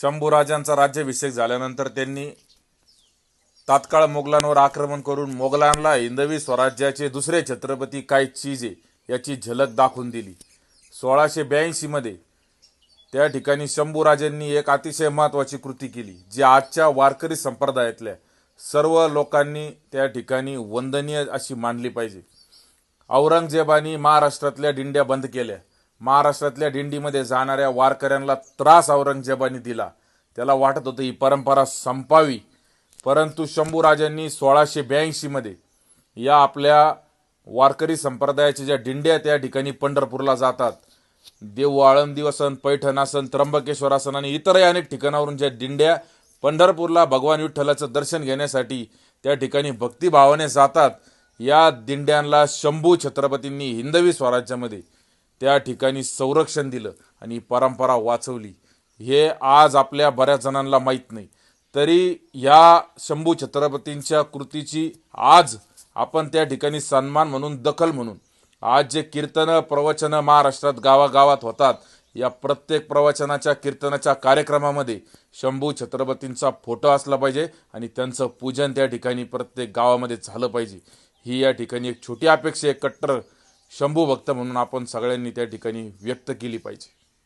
शंभूराजांचा राज्याभिषेक झाल्यानंतर त्यांनी तात्काळ मोगलांवर आक्रमण करून मोगलांना हिंदवी स्वराज्याचे दुसरे छत्रपती काय चीज आहे याची झलक दाखवून दिली. सोळाशे ब्याऐंशीमध्ये त्या ठिकाणी शंभूराजांनी एक अतिशय महत्त्वाची कृती केली जी आजच्या वारकरी संप्रदायातल्या सर्व लोकांनी त्या ठिकाणी वंदनीय अशी मानली पाहिजे. औरंगजेबानी महाराष्ट्रातल्या दिंड्या बंद केल्या. महाराष्ट्रातल्या दिंडीमध्ये जाणाऱ्या वारकऱ्यांना त्रास औरंगजेबाने दिला. त्याला वाटत होतं ही परंपरा संपावी. परंतु शंभूराजांनी सोळाशे ब्याऐंशीमध्ये या आपल्या वारकरी संप्रदायाच्या ज्या दिंड्या त्या ठिकाणी पंढरपूरला जातात. देव आळंदी असन पैठण असन त्र्यंबकेश्वर असन आणि इतरही अनेक ठिकाणावरून ज्या दिंड्या पंढरपूरला भगवान विठ्ठलाचं दर्शन घेण्यासाठी त्या ठिकाणी भक्तिभावाने जातात या दिंड्यांना शंभू छत्रपतींनी हिंदवी स्वराज्यामध्ये त्या ठिकाणी संरक्षण दिलं आणि परंपरा वाचवली. हे आज आपल्या बऱ्याच जणांना माहीत नाही. तरी या शंभू छत्रपतींच्या कृतीची आज आपण त्या ठिकाणी सन्मान म्हणून दखल म्हणून आज जे कीर्तन प्रवचनं महाराष्ट्रात गावागावात होतात या प्रत्येक प्रवचनाच्या कीर्तनाच्या कार्यक्रमामध्ये शंभू छत्रपतींचा फोटो असला पाहिजे आणि त्यांचं पूजन त्या ठिकाणी प्रत्येक गावामध्ये झालं पाहिजे. ही या ठिकाणी एक छोटी अपेक्षा एक कट्टर शंभू भक्त म्हणून आपण सगळ्यांनी त्या ठिकाणी व्यक्त केली पाहिजे.